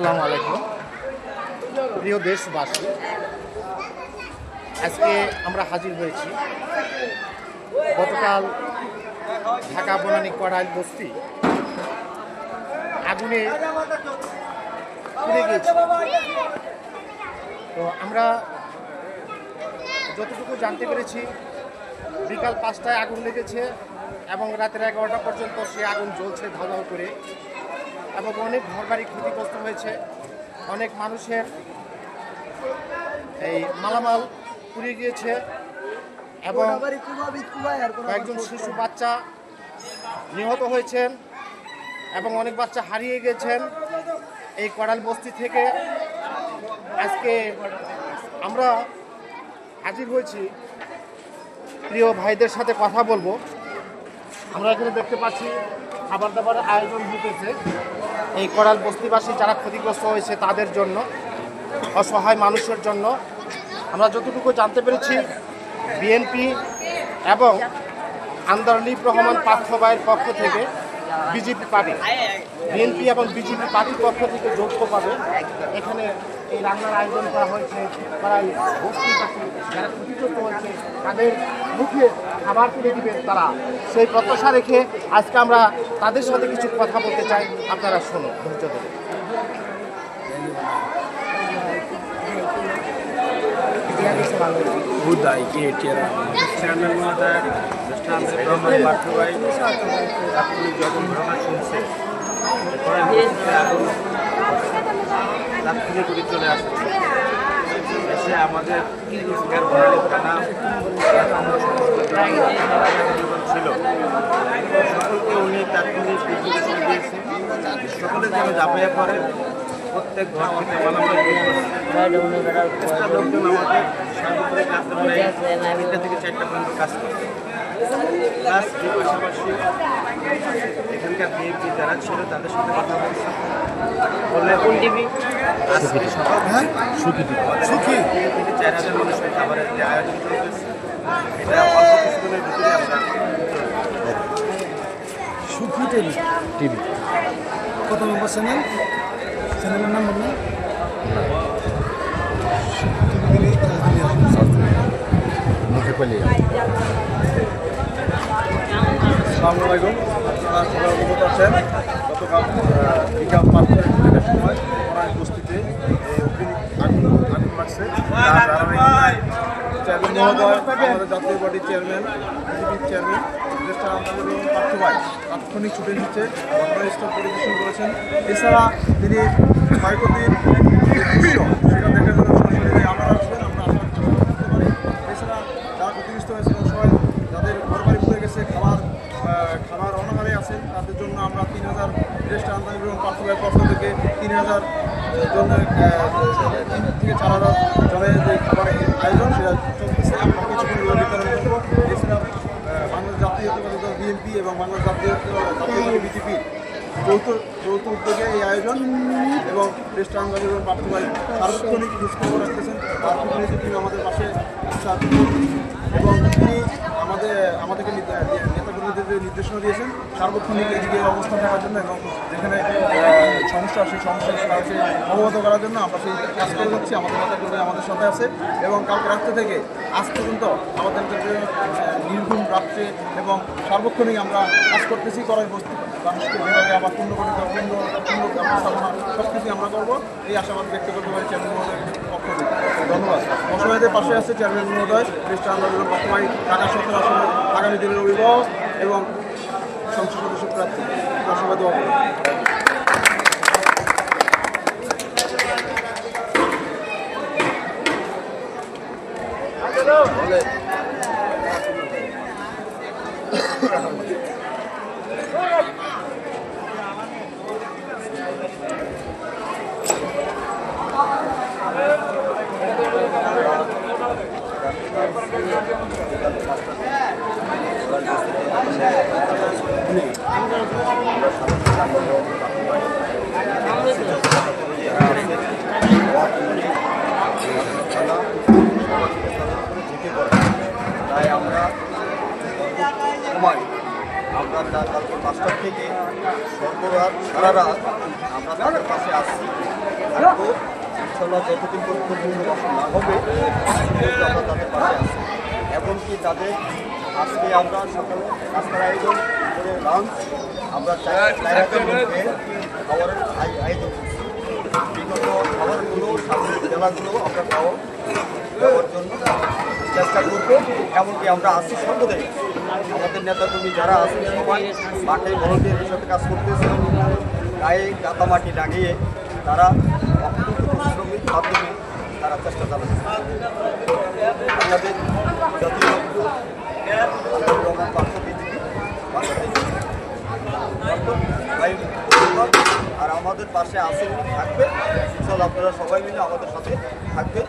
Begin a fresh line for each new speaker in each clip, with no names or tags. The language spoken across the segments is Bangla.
আসসালামু আলাইকুম। প্রিয় দেশবাসী, আজকে আমরা হাজির হয়েছি গতকাল ঢাকা বনানী কড়াইল বস্তি। আগুনে পুড়ে গিয়েছে। তো আমরা যতটুকু জানতে পেরেছি, বিকাল পাঁচটায় আগুন লেগেছে এবং রাতের এগারোটা পর্যন্ত সে আগুন জ্বলছে ধাও করে। এবং অনেক ঘরবাড়ি ক্ষতিগ্রস্ত হয়েছে। অনেক মানুষের এই মালামাল পুড়ে গিয়েছে এবং কয়েকজন শিশু, বাচ্চা নিহত হয়েছেন এবং অনেক বাচ্চা হারিয়ে গেছেন এই কড়াল বস্তি থেকে। আজকে আমরা হাজির হয়েছি। প্রিয় ভাইদের সাথে কথা বলব। আমরা এখানে দেখতে পাচ্ছি খাবার দাবারের আয়োজন হতেছে এই করাল বস্তিবাসী যারা ক্ষতিগ্রস্ত হয়েছে তাদের জন্য, অসহায় মানুষের জন্য। আমরা যতটুকু জানতে পেরেছি, বিএনপি এবং আন্দারলিপ রহমান পার্থবাইয়ের পক্ষ থেকে বিজেপি পার্টি, বিএনপি এবং বিজেপি পার্টির পক্ষ থেকে যৌথ পাবে এখানে এই রান্নার আয়োজন করা হয়েছে। তারা এই বস্তিবাসী যারা ক্ষতিগ্রস্ত হয়েছে, তাদের মুখে খাবার তুলে দিবেন তারা। সেই প্রত্যাশা রেখে আজকে আমরা তাদের সাথে কিছু কথা বলতে চাই। আপনারা শুনুন, ধৈর্য ধরে।
গেটের চেয়ারম্যান মহোদয় দৃষ্টান্ত রহমান পাঠ্যবাই আপনি যখন ঘটনা শুনছে। আগুন তাৎক্ষণিক করে চলে আসছে। এসে আমাদের থানা ছিল। সকলকে উনি তাৎক্ষণিক সকলে যেন ঝাঁপিয়ে পড়ে প্রত্যেক ঘর থেকে মালামাল চেষ্টা লোকজন আমাদের সার্বক্ষণিক রাত্রে প্রায় তিনটা থেকে চারটা পর্যন্ত কাজ করে প্লাস এর পাশাপাশি এখানকার বিএনপি যারা ছিল তাদের সাথে কথা বলছি বললে কোন টিভি আজকে সকাল হ্যাঁ? সুখী। সুখী থেকে চার হাজার মানুষের খাবারের যে আয়োজন চলতেছে এটা অল্প কিছুদিনের ভিতরে আমরা
সুখী
টিভি।
কত নম্বর চ্যানেল? চ্যানেলের নাম বলুন
মুখে পেলে
আসসালামু সবাই অবগত আছেন গতকাল বিকাল পাঁচটা লাগছে চেয়ারম্যান আমাদের জাতীয় পার্টির চেয়ারম্যান চেয়ারম্যান পার্থভাই তাৎক্ষণিক ছুটে নিচ্ছে। ঘটনাস্থল পরিদর্শন করেছেন। এছাড়া তিনি ক্ষয়ক্ষতির জন্য আমরা এছাড়া যারা হয়েছে সবাই যাদের গেছে খাবার খাবার তাদের জন্য আমরা তিন হাজার থেকে তিন হাজার আহ, তিন থেকে চার হাজার জনের যে খাবারের আয়োজন সেটা চলতেছে আমরা কিছুক্ষণ বিতরণ করব এছাড়া আহ, দল বিএনপি এবং বাংলা জাতীয় বিজেপি যৌথ যৌথ উদ্যোগে এই আয়োজন এবং দেশটা আন্তর্জাতিক এবং পার্থক্য সার্বক্ষণিক দুষ্কর্ম রাখতেছেন। আমাদের পাশে এবং তিনি আমাদের আমাদেরকে যে নির্দেশনা দিয়েছেন, সার্বক্ষণিক এদিকে অবস্থান থাকার জন্য এবং যেখানে সমস্যা সেই সমস্যা তাকে অবগত করার জন্য আমরা সেই কাজ করে যাচ্ছি, আমাদের নেতাকর্মী আমাদের সাথে আছে এবং কালকে রাত্রে থেকে আজ পর্যন্ত আমাদের নির্ঘুম রাত্রে এবং সার্বক্ষণিক আমরা কাজ করতেছি করার বস্তু মানুষকে যেভাবে আবার পূর্ণ করে পূর্ণ পূর্ণ ব্যবস্থাপনা সব কিছুই আমরা করব, এই আশাবাদ ব্যক্ত করতে পারি চেয়ারম্যান পক্ষ থেকে। ধন্যবাদ। অসহায়দের পাশে আছে চেয়ারম্যান মহোদয় খ্রিস্ট আন্দোলনের বর্তমানে ঢাকা সত্তর আসনের আগামী দিনের অভিভাবক এবং সংসদ সদস্য প্রার্থী অসহায় দোয়া
আমরা সময় আমরা তা- কালকে পাঁচটার থেকে সর্বরাত সারা রাত আমরা তাদের পাশে আসছি ইনশাল্লাহ যতদিন পর্যন্ত পুনর্বাসন না হবে আমরা তাদের পাশে আছি। এমনকি তাদের আজকে আমরা সকালে নাস্তার আয়োজন করে লাঞ্চ আমরা লোককে খাবারের আয়োজন করছি বিগত খাবারগুলো সামনের জেলাগুলো আমরা খাওয়া দেওয়ার জন্য চেষ্টা করব। এমনকি আমরা আছি সর্বদাই আমাদের নেতাকর্মী যারা আছেন সবাই মাঠে ভলন্টিয়ার হিসেবে কাজ করতেছে গায়ে কাতামাটি লাগিয়ে তারা অত্যন্ত পরিশ্রমের মাধ্যমে তারা চেষ্টা চালাচ্ছে। আমাদের আর আমাদের পাশে আসেন থাকবে ইনশাল্লাহ আপনারা সবাই মিলে আমাদের সাথে থাকবে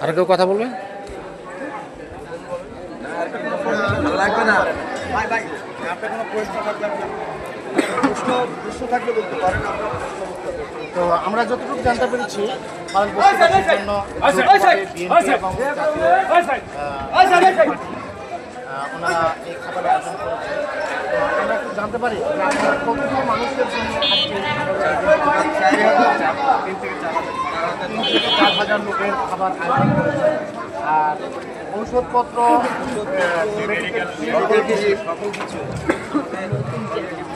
আর কেউ কথা বলবেন
লাগবে না ভাই ভাই আপনার কোনো প্রশ্ন থাকলে আপনি- প্রশ্ন প্রশ্ন থাকলে বলতে পারেন আমরা প্রশ্ন করতে পারি।
তো আমরা যতটুকু জানতে পেরেছি পালন জন্য ওনারা এই খাবারের আয়োজন আমরা একটু জানতে পারি আপনারা মানুষের জন্য? তিন থেকে চার হাজার লোকের খাবার আয়োজন আর ঔষধপত্র সকল কিছু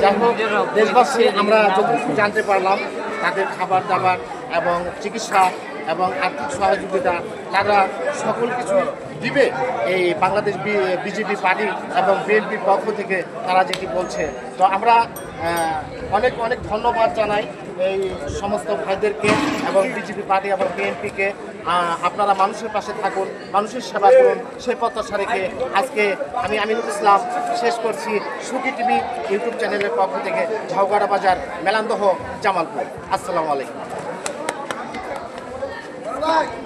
যাই হোক দেশবাসী আমরা যতটুকু জানতে পারলাম তাদের খাবার দাবার এবং চিকিৎসা এবং আর্থিক সহযোগিতা, তারা সকল কিছু দিবে এই বাংলাদেশ বিজেপি পার্টি এবং বিএনপির পক্ষ থেকে তারা যেটি বলছে। তো আমরা অনেক অনেক ধন্যবাদ জানাই এই সমস্ত ভাইদেরকে এবং বিজেপি পার্টি এবং বিএনপিকে। আপনারা মানুষের পাশে থাকুন, মানুষের সেবা করুন, সেই প্রত্যাশা রেখে আজকে আমি আমিনুল ইসলাম শেষ করছি সুখী টিভি ইউটিউব চ্যানেলের পক্ষ থেকে ঝাউগাড়া বাজার, মেলান্দহ, জামালপুর। আসসালামু আলাইকুম। All right.